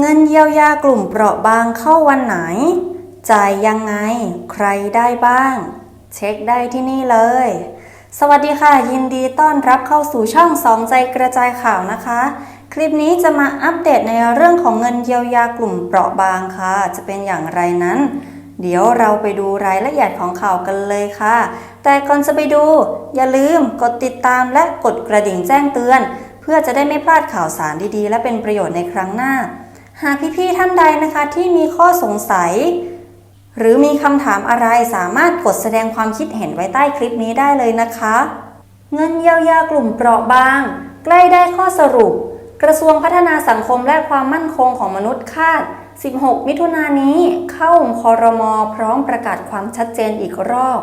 เงินเยียวยากลุ่มเปราะบางเข้าวันไหน จ่ายยังไง ใครได้บ้าง เช็คได้ที่นี่เลย สวัสดีค่ะ ยินดีต้อนรับเข้าสู่ช่องสองใจกระจายข่าวนะคะ คลิปนี้จะมาอัปเดตในเรื่องของเงินเยียวยากลุ่มเปราะบางค่ะ จะเป็นอย่างไรนั้น เดี๋ยวเราไปดูรายละเอียดของข่าวกันเลยค่ะ แต่ก่อนจะไปดู อย่าลืมกดติดตามและกดกระดิ่งแจ้งเตือน เพื่อจะได้ไม่พลาดข่าวสารดีๆ และเป็นประโยชน์ในครั้งหน้า หากพี่ๆท่านใดนะคะที่มีข้อสงสัย หรือมีคำถามอะไรสามารถกดแสดงความคิดเห็นไว้ใต้คลิปนี้ได้เลยนะคะ เงินเยียวยากลุ่มเปราะบาง ใกล้ได้ข้อสรุป กระทรวงพัฒนาสังคมและความมั่นคงของมนุษย์คาด 16 มิถุนายนนี้เข้าคอรมอพร้อมประกาศความชัดเจนอีกรอบ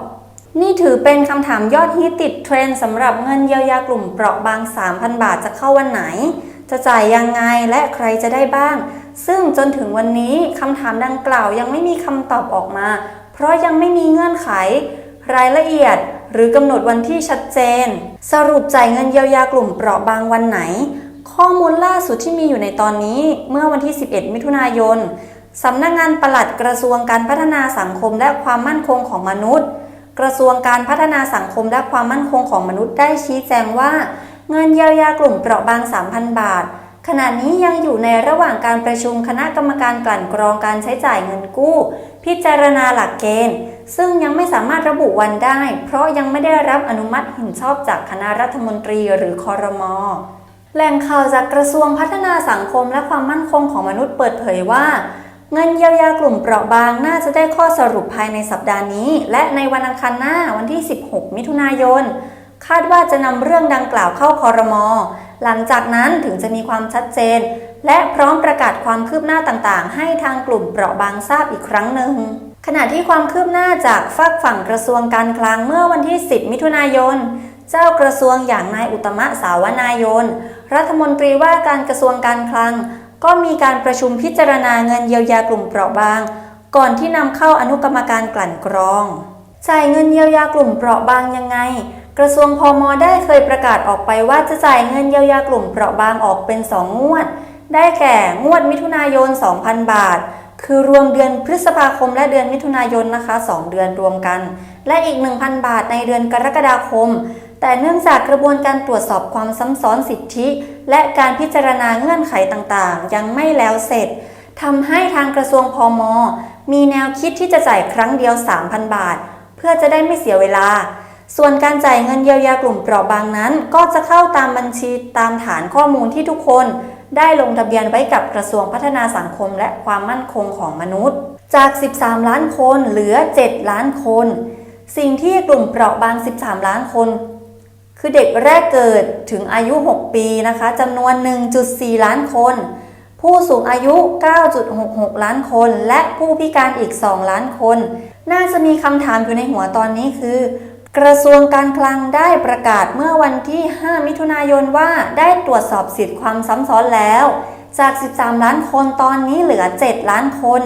นี่ถือเป็นคำถามยอดฮิตติดเทรนด์สำหรับเงินเยียวยากลุ่มเปราะบาง 3,000 บาทจะเข้าวันไหน จะจ่ายยังไงและใครจะได้บ้าง ซึ่งจนถึงวันนี้คำถามดังกล่าวยังไม่มีคำตอบออกมา เพราะยังไม่มีเงื่อนไข รายละเอียด หรือกำหนดวันที่ชัดเจน สรุปจ่ายเงินเยียวยากลุ่มเปราะบางวันไหน ข้อมูลล่าสุดที่มีอยู่ในตอนนี้เมื่อวันที่ 11 มิถุนายนสำนักงานปลัดกระทรวงการพัฒนาสังคมและความมั่นคงของมนุษย์ กระทรวงการพัฒนาสังคมและความมั่นคงของมนุษย์ได้ชี้แจงว่า เงินเยียวยากลุ่มเปราะบาง 3,000 บาท ขณะนี้ยังอยู่ในระหว่างการประชุมคณะกรรมการกลั่นกรองการใช้จ่ายเงินกู้ พิจารณาหลักเกณฑ์ ซึ่งยังไม่สามารถระบุวันได้ เพราะยังไม่ได้รับอนุมัติเห็นชอบจากคณะรัฐมนตรีหรือคอรมอแหล่งข่าวจากกระทรวงพัฒนาสังคมและความมั่นคงของมนุษย์เปิดเผยว่า เงินเยียวยากลุ่มเปราะบางน่าจะได้ข้อสรุปภายในสัปดาห์นี้ และในวันอังคารหน้าวันที่ 16 มิถุนายน คาดว่าจะนำเรื่องดังกล่าวเข้าคอรมอ หลังจากนั้นถึงจะมีความชัดเจน และพร้อมประกาศความคืบหน้าต่างๆ ให้ทางกลุ่มเปราะบางทราบอีกครั้งหนึ่งขณะที่ความคืบหน้าจากฝากฝั่งกระทรวงการคลังเมื่อวันที่ 10 มิถุนายน เจ้ากระทรวงอย่างนายอุตมะสาวนายน รัฐมนตรีว่าการกระทรวงการคลัง ก็มีการประชุมพิจารณาเงินเยียวยากลุ่มเปราะบาง ก่อนที่นำเข้าอนุกรรมการกลั่นกรอง จ่ายเงินเยียวยากลุ่มเปราะบางยังไง กระทรวงพอมได้เคยประกาศออกไปว่าจะจ่ายเงินเยียวยากลุ่มเปราะบางออกเป็น 2 งวด ได้แก่งวดมิถุนายน 2,000 บาท คือรวมเดือนพฤษภาคมและเดือนมิถุนายนนะคะ 2 เดือนรวมกัน และอีก 1,000 บาทในเดือนกรกฎาคม แต่เนื่องจากกระบวนการตรวจสอบความซ้ำซ้อนสิทธิ และการพิจารณาเงื่อนไขต่างๆ ยังไม่แล้วเสร็จทำให้ทางกระทรวงพอมมีแนวคิดที่จะจ่ายครั้งเดียว 3,000 บาท เพื่อจะได้ไม่เสียเวลา ส่วนการจ่ายเงินเยียวยากลุ่มเปราะบางนั้น ก็จะเข้าตามบัญชีตามฐานข้อมูลที่ทุกคน ได้ลงทะเบียนไว้กับกระทรวงพัฒนาสังคมและความมั่นคงของมนุษย์ จาก 13 ล้านคนเหลือ 7 ล้านคน สิ่งที่กลุ่มเปราะบาง 13 ล้านคน คือเด็กแรกเกิดถึงอายุ 6 ปีนะคะจำนวน 1.4 ล้านคน ผู้สูงอายุ 9.66 ล้านคน และผู้พิการอีก 2 ล้านคน น่าจะมีคำถามอยู่ในหัวตอนนี้คือ กระทรวงการคลังได้ประกาศเมื่อวันที่ 5 มิถุนายนว่าได้ตรวจสอบสิทธิความซ้ำซ้อนแล้ว จาก 13 ล้านคนตอนนี้เหลือ 7 ล้านคน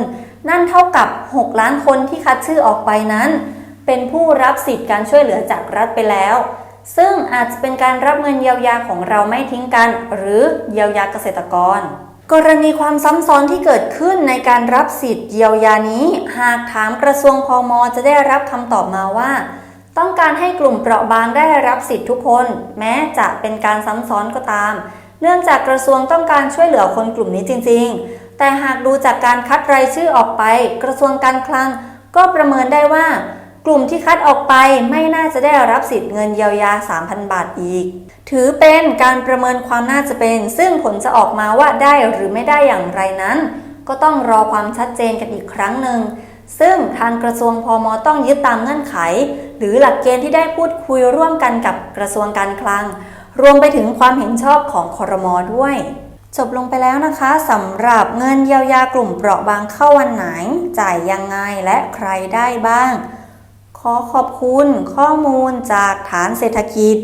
นั่นเท่ากับ 6 ล้านคนที่คัดชื่อออกไปนั้น เป็นผู้รับสิทธิการช่วยเหลือจากรัฐไปแล้ว ซึ่งอาจจะเป็นการรับเงินเยียวยาของเราไม่ทิ้งกัน หรือเยียวยาเกษตรกร กรณีความซ้ำซ้อนที่เกิดขึ้นในการรับสิทธิ์เยียวยานี้ หากถามกระทรวงพมจะได้รับคำตอบมาว่า ต้องการให้กลุ่มเปราะบางได้รับสิทธิ์ทุกคน แม้จะเป็นการซ้ำซ้อนก็ตาม เนื่องจากกระทรวงต้องการช่วยเหลือคนกลุ่มนี้จริง ๆ แต่หากดูจากการคัดรายชื่อออกไป กระทรวงการคลังก็ประเมินได้ว่า กลุ่มที่คัดออกไปไม่น่าจะได้รับสิทธิ์เงินเยียวยา 3,000 บาทอีก ถือเป็นการประเมินความน่าจะเป็น ซึ่งผลจะออกมาว่าได้หรือไม่ได้อย่างไรนั้น ก็ต้องรอความชัดเจนกันอีกครั้งหนึ่งซึ่งทางกระทรวงพมต้องยึดตามเงื่อนไข หรือหลักเกณฑ์ที่ได้พูดคุยร่วมกันกับกระทรวงการคลัง รวมไปถึงความเห็นชอบของคอรมอด้วย จบลงไปแล้วนะคะสำหรับเงินเยียวยากลุ่มเปราะบางเข้าวันไหน จ่ายยังไงและใครได้บ้าง ขอขอบคุณข้อมูลจากฐานเศรษฐกิจ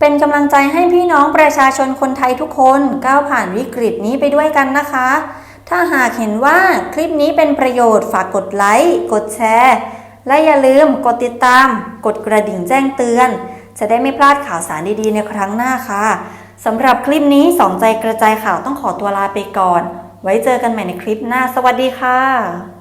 เป็นกำลังใจให้พี่น้องประชาชนคนไทยทุกคนก้าวผ่านวิกฤตนี้ไปด้วยกันนะคะถ้าหากเห็นว่าคลิปนี้เป็นประโยชน์ฝากกดไลค์ กดแชร์ และอย่าลืมกดติดตาม กดกระดิ่งแจ้งเตือน จะได้ไม่พลาดข่าวสารดีๆในครั้งหน้าค่ะสำหรับคลิปนี้สองใจกระจายข่าวต้องขอตัวลาไปก่อน ไว้เจอกันใหม่ในคลิปหน้า สวัสดีค่ะ